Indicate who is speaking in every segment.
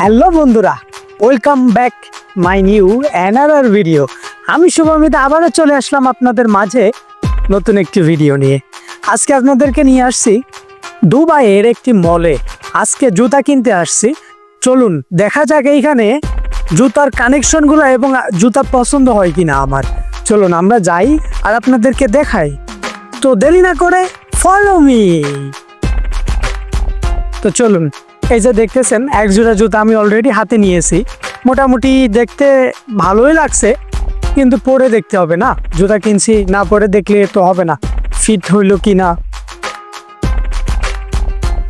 Speaker 1: Hello বন্ধুরা, welcome back my new another video. আমি শুভমিত, আবারও চলে আসলাম আপনাদের মাঝে নতুন একটি ভিডিও নিয়ে। আজকে আপনাদেরকে নিয়ে আসছি দুবাইয়ের একটি মলে। আজকে জুতা কিনতে আসছি। চলুন, দেখা যাক এইখানে জুতার কানেকশনগুলো এবং জুতা পছন্দ হয় কি না আমার। চলুন, আমরা যাই আর আপনাদেরকে দেখাই। তো দেরি না করে ফলো মি তো চলুন এই যে দেখতেছেন, এক জোড়া জুতা আমি অলরেডি হাতে নিয়েছি। মোটামুটি দেখতে ভালোই লাগছে, কিন্তু পরে দেখতে হবে না। জুতা কিনছি, না পরে দেখলে তো হবে না ফিট হইল কি না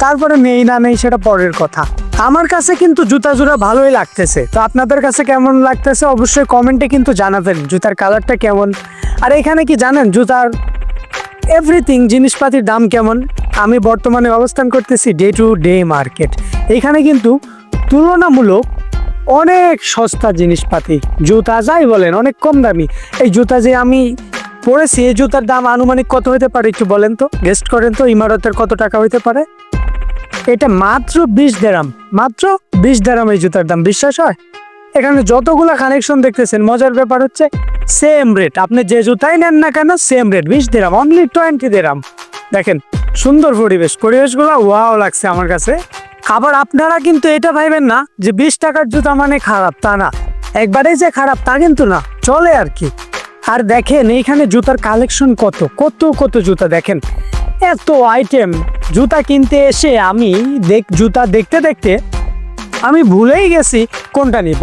Speaker 1: তারপরে নেই না নেই সেটা পরের কথা। আমার কাছে কিন্তু জুতা জোড়া ভালোই লাগতেছে। তো আপনাদের কাছে কেমন লাগতেছে অবশ্যই কমেন্টে কিন্তু জানাবেন, জুতার কালারটা কেমন। আর এখানে কি জানেন, জুতার এভরিথিং জিনিসপাতির দাম কেমন? আমি বর্তমানে অবস্থান করতেছি ডে টু ডে মার্কেট এখানে কিন্তু তুলনামূলক অনেক সস্তা জিনিসপাতি, জুতা যাই বলেন, অনেক কম দামি। এই জুতা যে আমি পরেছি, এই জুতার দাম আনুমানিক কত হতে পারে একটু বলেন তো? গেস্ট করেন তো, ইমারতের কত টাকা হইতে পারে? এটা মাত্র বিশ দেরাম, মাত্র বিশ দেরাম এই জুতার দাম, বিশ্বাস হয়? এখানে যতগুলো কানেকশন দেখতেছেন, মজার ব্যাপার হচ্ছে সেম রেট আপনি যে জুতাই নেন না কেন সেম রেট বিশ দেরাম অনলি টোয়েন্টি দেরাম। দেখেন সুন্দর পরিবেশ, পরিবেশগুলো ওয়াও লাগছে আমার কাছে। আবার আপনারা কিন্তু এটা ভাইবেন না, যে বিশ টাকার জুতা মানে খারাপ, তা না। একবারেই যে খারাপ, তা কিন্তু না, চলে আর কি। আর দেখেন, এইখানে জুতার কালেকশন কত কত কত জুতা দেখেন। এত আইটেম জুতা কিনতে এসে আমি দেখ, জুতা দেখতে দেখতে আমি ভুলেই গেছি কোনটা নিব।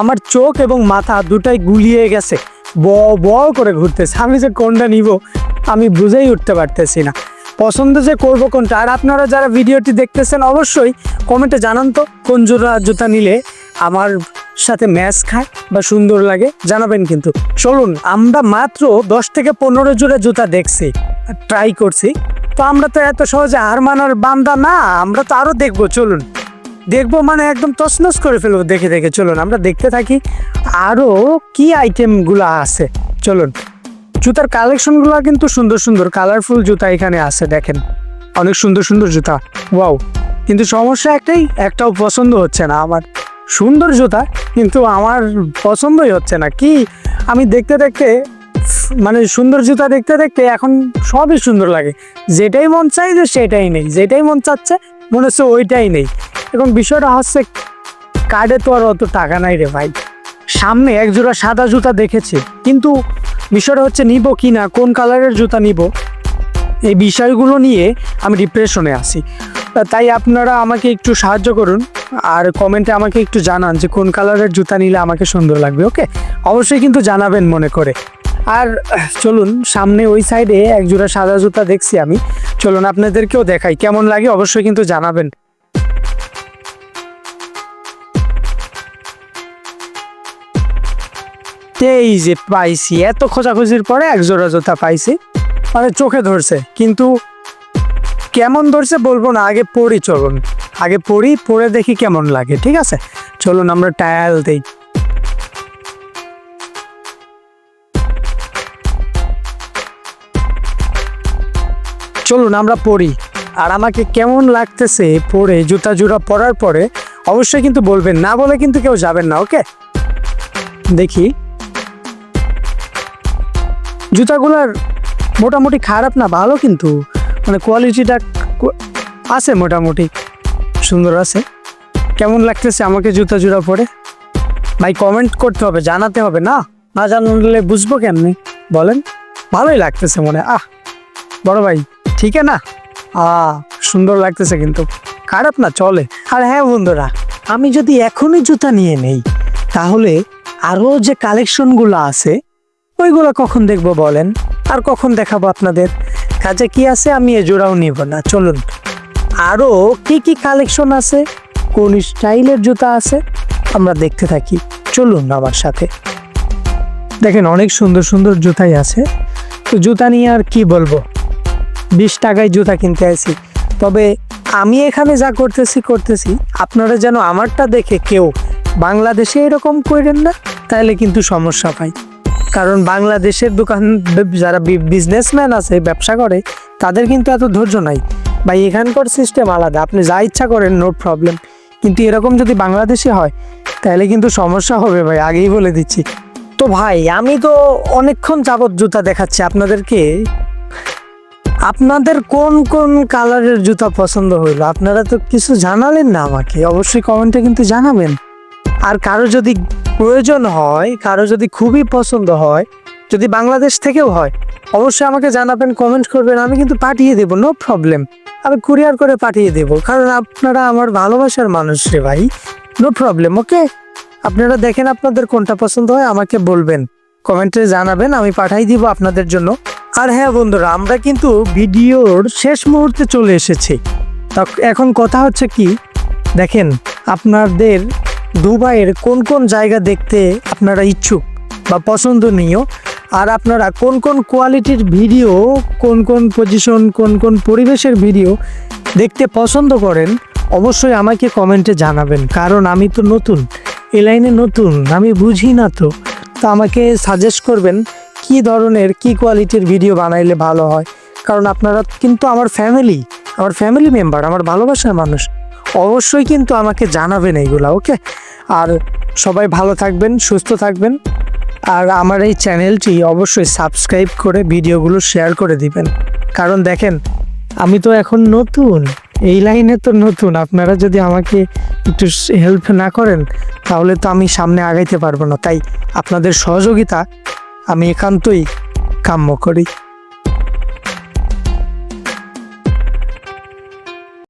Speaker 1: আমার চোখ এবং মাথা দুটাই গুলিয়ে গেছে ব ব করে ঘুরতেছে। আমি যে কোনটা নিব, আমি বুঝেই উঠতে পারতেছি না। পছন্দ যে করব কোনটা। আর আপনারা যারা ভিডিওটি দেখতেছেন, অবশ্যই কমেন্টে জানান তো, কোন জোড়া জুতা নিলে আমার সাথে ম্যাচ খায় বা সুন্দর লাগে, জানাবেন কিন্তু। চলুন, আমরা মাত্র দশ থেকে পনেরো জোড়া জুতা দেখছি ট্রাই করছি। তো আমরা তো এত সহজে হার মানার বান্দা না, আমরা তো আরও দেখব, চলুন। দেখব মানে একদম তছনছ করে ফেলব, দেখে দেখে। চলুন, আমরা দেখতে থাকি আরও কি আইটেমগুলো আছে, চলুন। জুতার কালেকশনগুলো কিন্তু সুন্দর সুন্দর কালারফুল জুতা এখানে আছে, দেখেন। অনেক সুন্দর সুন্দর জুতা। ওয়াও কিন্তু সমস্যা একটাই, একটাও পছন্দ হচ্ছে না আমার। সুন্দর জুতা, কিন্তু আমার পছন্দই হচ্ছে না। কি? আমি দেখতে দেখতে মানে সুন্দর জুতা দেখতে দেখতে এখন সবই সুন্দর লাগে। যেটাই মন চাই যে সেটাই নেই। যেটাই মন চাচ্ছে, মনে হচ্ছে ওইটাই নেই। এবং বিষয়টা হচ্ছে কার্ডে তো আর অত টাকা নাই রে ভাই। সামনে এক জোড়া সাদা জুতা দেখেছি, কিন্তু বিষয়টা হচ্ছে, নিব কি না? কোন কালারের জুতা নিব? এই বিষয়গুলো নিয়ে আমি ডিপ্রেশনে তা তাই আপনারা আমাকে একটু সাহায্য করুন আর কমেন্টে আমাকে একটু জানান যে কোন কালারের জুতা নিলে আমাকে সুন্দর লাগবে ওকে অবশ্যই কিন্তু জানাবেন মনে করে। আর চলুন, সামনে ওই সাইডে এক জোড়া সাদা জুতা দেখছি আমি। চলুন, আপনাদেরকেও দেখাই। কেমন লাগে অবশ্যই কিন্তু জানাবেন। এই যে পাইছি। এত খোঁজাখুঁজির পরে এক জোড়া জুতা পাইছি। মানে চোখে ধরছে, কিন্তু কেমন ধরছে বলব না, আগে পড়ি চলুন। আগে পড়ি পরে দেখি কেমন লাগে, ঠিক আছে? চলুন আমরা টায়াল দেই। চলুন আমরা পড়ি আর আমাকে কেমন লাগতেছে পরে জুতা জুড়া পরার পরে, অবশ্যই কিন্তু বলবেন, না বলে কিন্তু কেউ যাবেন না, ওকে? দেখি। জুতাগুলার মোটামুটি খারাপ না, ভালো কিন্তু। মানে কোয়ালিটিটা আছে মোটামুটি, সুন্দর আছে। কেমন লাগতেছে আমাকে জুতা জুড়া পরে? ভাই কমেন্ট করতে হবে, জানাতে হবে না? না জানলে বুঝব কেমনি? বলেন, ভালোই লাগতেছে মনে আহ, বড় ভাই, ঠিক না? আ সুন্দর লাগতেছে কিন্তু। খারাপ না, চলে। আর হ্যাঁ বন্ধুরা, আমি যদি এখনই জুতা নিয়ে নেই, তাহলে আরও যে কালেকশনগুলো আছে ওইগুলো কখন দেখব বলেন? আর কখন দেখাবো আপনাদের? কাজে কি আছে? আমি এ জোড়াও নিব না, চলুন। আরও কি কি কালেকশন আছে? কোন স্টাইলের জুতা আছে? আমরা দেখতে থাকি। চলুন আমার সাথে। দেখেন, অনেক সুন্দর সুন্দর জুতাই আছে। তো জুতা নিয়ে আর কি বলব? বিশ টাকায় জুতা কিনতে আসি তবে আমি এখানে যা করতেছি করতেছি। আপনারা যেন আমারটা দেখে কেউ বাংলাদেশে এরকম করেন না তাহলে কিন্তু সমস্যা পাই কারণ বাংলাদেশের দোকান যারা বিজনেসম্যান আছে, ব্যবসা করে, তাদের কিন্তু এত ধৈর্য নাই। ভাই, এখানকার সিস্টেম আলাদা। আপনি যা ইচ্ছা করেন নো প্রবলেম কিন্তু এরকম যদি বাংলাদেশে হয়, তাহলে কিন্তু সমস্যা হবে ভাই, আগেই বলে দিচ্ছি। তো ভাই, আমি তো অনেকক্ষণ যাবত জুতা দেখাচ্ছি আপনাদেরকে। আপনাদের কোন কোন কালারের জুতা পছন্দ হইল? আপনারা তো কিছু জানালেন না আমাকে। অবশ্যই কমেন্টে কিন্তু জানাবেন। আর কারও যদি প্রয়োজন হয়, কারও যদি খুবই পছন্দ হয়, যদি বাংলাদেশ থেকেও হয়, অবশ্যই আমাকে জানাবেন কমেন্ট করবেন, আমি কিন্তু পাঠিয়ে দেবো নো প্রবলেম আমি কুরিয়ার করে পাঠিয়ে দেবো, কারণ আপনারা আমার ভালোবাসার মানুষ রে ভাই নো প্রবলেম ওকে আপনারা দেখেন আপনাদের কোনটা পছন্দ হয়, আমাকে বলবেন কমেন্টে জানাবেন, আমি পাঠাই দিব আপনাদের জন্য। আর হ্যাঁ বন্ধুরা, আমরা কিন্তু ভিডিওর শেষ মুহূর্তে চলে এসেছি। এখন কথা হচ্ছে কি, দেখেন, আপনাদের দুবাইয়ের কোন কোন জায়গা দেখতে আপনারা ইচ্ছুক বা পছন্দনীয়? আর আপনারা কোন কোন কোয়ালিটির ভিডিও, কোন কোন পজিশন কোন কোন পরিবেশের ভিডিও দেখতে পছন্দ করেন, অবশ্যই আমাকে কমেন্টে জানাবেন। কারণ আমি তো নতুন, এ লাইনে নতুন, আমি বুঝি না তো। তো আমাকে সাজেস্ট করবেন কি ধরনের, কি কোয়ালিটির ভিডিও বানাইলে ভালো হয়। কারণ আপনারা কিন্তু আমার ফ্যামিলি আমার ফ্যামিলি মেম্বার আমার ভালোবাসার মানুষ। অবশ্যই কিন্তু আমাকে জানাবেন এইগুলা, ওকে? আর সবাই ভালো থাকবেন, সুস্থ থাকবেন। আর আমার এই চ্যানেলটি অবশ্যই সাবস্ক্রাইব করে ভিডিওগুলো শেয়ার করে দিবেন। কারণ দেখেন, আমি তো এখন নতুন, এই লাইনে তো নতুন। আপনারা যদি আমাকে একটু হেল্প না করেন, তাহলে তো আমি সামনে আগাইতে পারব না। তাই আপনাদের সহযোগিতা আমি একান্তই কাম্য করি।